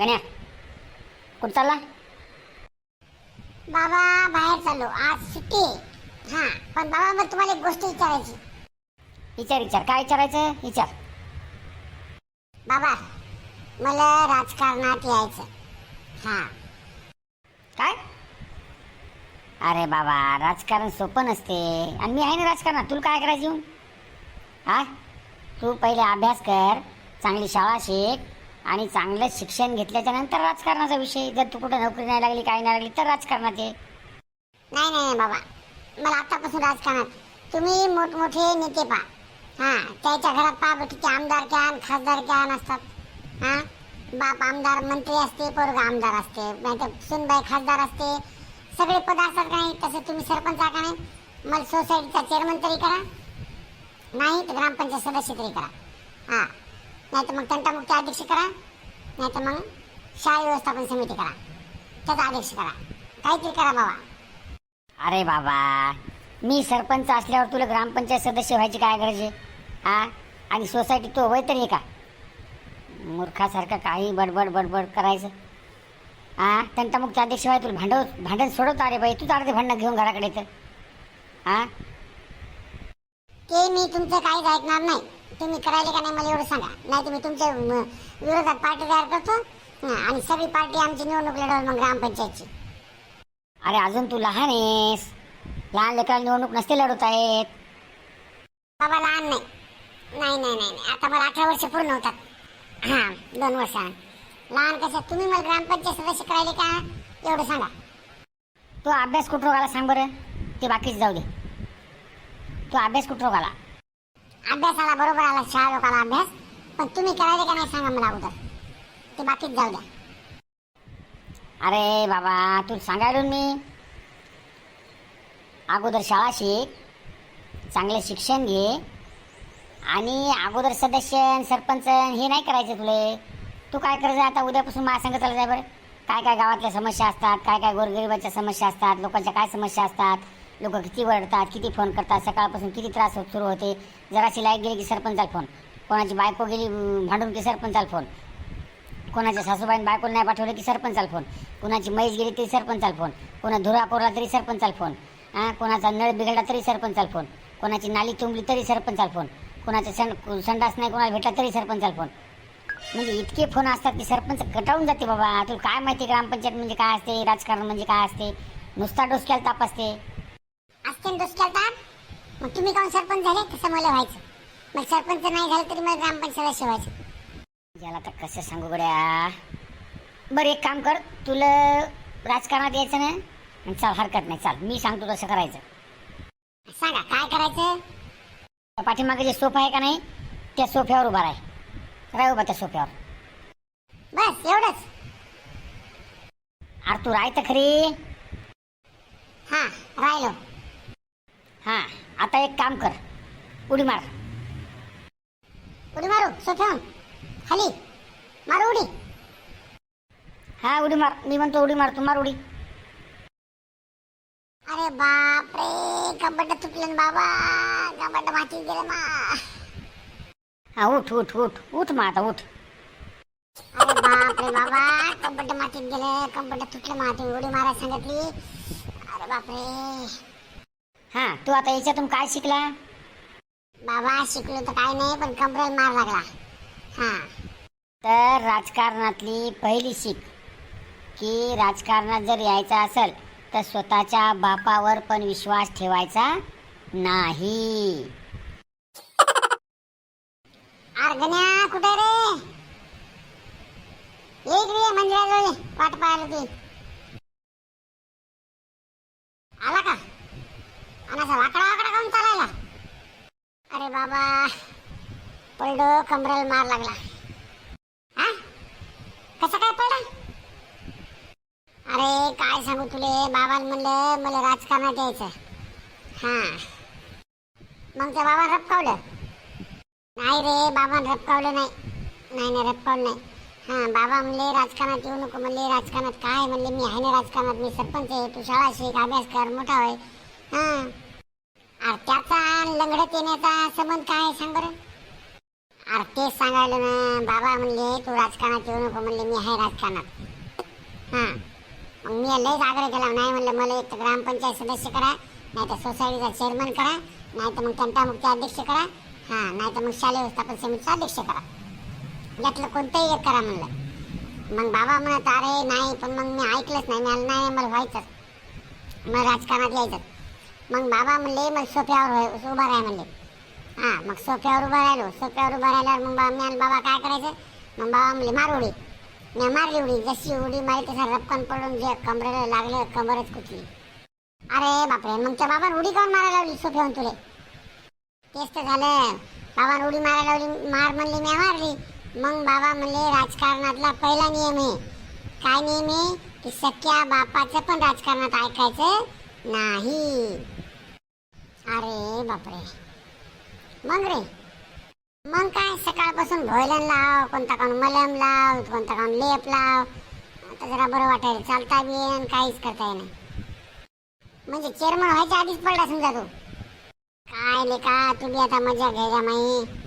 गण्या कुठं चालला बाबा बाहेर चाललो. आज सुट्टी. हा पण बाबा मग तुम्हाला एक गोष्ट विचारायची. विचार विचार. काय विचारायचं? विचार. बाबा मला राजकारणात यायचं हा. काय? अरे बाबा राजकारण सोपं नसते. आणि मी आहे ना राजकारणात. तुला काय करायचं येऊन? हा? तू पहिले अभ्यास कर. चांगली शाळा शिक. आणि चांगलं शिक्षण घेतल्याच्या नंतर राजकारणाचा विषय जर तू कुठं नोकरी नाही लागली काय नाही लागली तर राजकारणात ये. नाही नाही बाबा. मला आतापासून राजकारणात. तुम्ही मोठमोठे नेते पा हा त्याच्या घरात पा किती आमदार कॅन खासदार कॅन असतात. हा बाप आमदार मंत्री असते पोरगा आमदार असते. नाहीतर सुनबाई खासदार असते. सगळे पद असतात का नाही? तसं तुम्ही सरपंच का नाही? मला सोसायटीचा चेअरमन तरी करा. नाही तर ग्रामपंचायत सदस्य तरी करा. हा. नाही तर मग तंटामुक्ती अध्यक्ष करा. नाही तर मग शाळा व्यवस्थापन समिती करा. त्याचा अध्यक्ष करा. काहीतरी करा बाबा. अरे बाबा मी सरपंच असल्यावर तुला ग्रामपंचायत सदस्य व्हायची काय गरज आहे? हा? आणि सोसायटी तो वय तरी का? मूर्खासारखं काही बडबड बडबड करायचं. हा? तंटामुक्त अध्यक्ष व्हाय तुला भांडव भांडण सोडवतो? अरे बाई तूच अर्धे भांडणं घेऊन घराकडे तर हा? ते मी तुमचं काहीच ऐकणार नाही. तुम्ही करायले का नाही मला एवढं सांगा. नाही तुम्ही तुमच्या विरोधात पार्टी तयार करतो आणि सगळी पार्टी आमची निवडणूक लढवल मग ग्रामपंचायतची. अरे अजून तू लहान आहेस. लहान लेकराला निवडणूक नसते लढवता येत. बाबा लहान नाही. नाही नाही नाही नाही. आता मला अठरा वर्ष पूर्ण होतात. हां दोन वर्ष लहान कसं तुम्ही मला ग्रामपंचायत सदस्य करायले का? एवढं सांगा. तो अभ्यास कुठं रोगाला सांग बरं? ते बाकीच जाऊ दे. तो अभ्यास कुठं रोगाला? अभ्यासाला बरोबर आला शाळा लोकांना अभ्यास. पण तुम्ही करायले का नाही सांगा मला अगोदर? ते बाकीच जाऊ द्या. अरे बाबा तू सांगायलो मी. अगोदर शाळा शिक चांगले शिक्षण घे आणि अगोदर सदस्य सरपंच हे नाही करायचं तुले. तू काय करायचं आता उद्यापासून मला सांगत चालत जाय बरं. काय काय गावातल्या समस्या असतात काय काय गोरगरिबाच्या समस्या असतात लोकांच्या काय समस्या असतात? लोक किती वरडतात किती फोन करतात सकाळपासून किती त्रास होत सुरू होते. जराशी लाइट गेली की सरपंचाला फोन कोणाची बायको गेली भांडून की सरपंचाला फोन कोणाच्या सासूबाईन बायकोला नाही पाठवलं की सरपंचाला फोन कोणाची मैस गेली तरी सरपंचाला फोन कोणा धुरा कोरला तरी सरपंचाला फोन हां कोणाचा नळ बिघडला तरी सरपंचाला फोन कोणाची नाली तुंबली तरी सरपंचाला फोन कोणाचा सं संडास नाही कोणाला भेटला तरी सरपंचाला फोन म्हणजे इतके फोन असतात की सरपंच कटाळून जाते बाबा. तुला काय माहिती ग्रामपंचायत म्हणजे काय असते राजकारण म्हणजे काय असते? नुसता डोसक्याला ताप असते. असते दुसऱ्याला मग तुम्ही काऊन सरपंच झाले? तसं मला व्हायचं. मग सरपंच नाही झालं तरी मला ग्रामपंचायत सदस्य याला तर कसं सांगू गड्या? बरं एक काम कर. तुला राजकारणात यायचं ना आणि चाल हरकत नाही. चाल मी सांगतो तसं करायचं. सांगा काय करायचं? त्या पाठीमागे जे सोफा आहे का नाही त्या सोफ्यावर उभा राह. राह उभा त्या सोफ्यावर. बस एवढंच. अरे तू राय तर खरी. हा राहिलो. हां आता एक काम कर. उडी मार. उडी मारू? सोफ्याहून खाली. मारू उडी. हा उडी मार. मी म्हणतो उडी मार तू मार उडी. अरे बाप रे कबड्ड तुटलं बाबा. कबड्ड माती गेलं मा हा उठ उठ उठ. उठ मग आता उठ. अरे बाप रे बाबा कबड्ड मातीत गेलं कबड्ड तुटलं मा तुम्ही उडी मारायला सांगितली. अरे बाप रे हां तू आता याच्यातून काय शिकला? बाबा शिकलो तर काय नाही पण कमरेला मार लागला. हा. तर राजकारणातली पहिली शिक. की राजकारणात जर यायचं असेल तर स्वतःच्या बापावर पण विश्वास ठेवायचा नाही. अर्गण्या कुठे रे? इकडे ये. मंदिराजवळ. वाट पाहायला ती आला का आणि असा वाकडा वाकडा काऊन चालायला अरे बाबा पडलो कमरेला मार लागला. हा? कसा काय पडला? अरे काय सांगू तुले? बाबा म्हणलं मला राजकारणात यायचं हा. मग त्या बाबा रपकावलं. नाही रे बाबा रपकावलं नाही. नाही नाही रपकावलं नाही. हां बाबा म्हणले राजकारणात येऊ नको म्हणले. राजकारणात काय? म्हणले मी आहे ना राजकारणात. मी सरपंच आहे तू शाळा शिक अभ्यास कर मोठा होय. हा. अरे त्याचा लंगडत येण्याचा संबंध काय? सांग बरं. अरे तेच सांगायला ना बाबा म्हणले तू राजकारणात येऊ नको. म्हणले मी आहे राजकारणात. हां. मग मी लयच आग्रह केला. नाही म्हणलं मला एक तर ग्रामपंचायत सदस्य करा नाही तर सोसायटीचा चेअरमन करा नाही तर मग तंटामुक्ती अध्यक्ष करा. हां नाही तर मग शालेय व्यवस्थापन समितीचा अध्यक्ष करा. यातलं कोणतंही एक करा म्हणलं. मग बाबा म्हणत अरे नाही पण मग मी ऐकलंच नाही. मला नाही मला व्हायचंच. मग राजकारणात यायचं मग बाबा म्हणले मग सोफ्यावर उभा राहा. म्हणले हां मग सोफ्यावर उभं राहिलो. सोफ्यावर उभं राहिल्यावर मग बा- मी आणि बाबा काय करायचं? मग बाबा म्हणले मार उडी. मी मारली उडी. जशी उडी मारली तसं रपकन पडून जे कमरेला लागले कमरच कुठली. अरे बापरे मग त्या बाबा उडी काऊन मारायला लावली सोफ्यावर तुले? तेच तर झालं. बाबा उडी मारायला लावली. मार म्हणली मी मारली. मग बाबा म्हणले राजकारणातला पहिला नियम आहे. काय नियम आहे? की सख्या बापाचं पण राजकारणात ऐकायचं नाही. अरे बापरे. मग रे. मग काय? सकाळपासून भोयलन लाव कोणता कोण मलम लाव कोणता कोण लेप लाव. आता जरा बरं वाटायला चालता बी येईन काहीच करता येईन. म्हणजे चेअरमन व्हायच्या आधीच पडला समजा तू. काय ले का तुम्ही आता मजा घ्यायला माही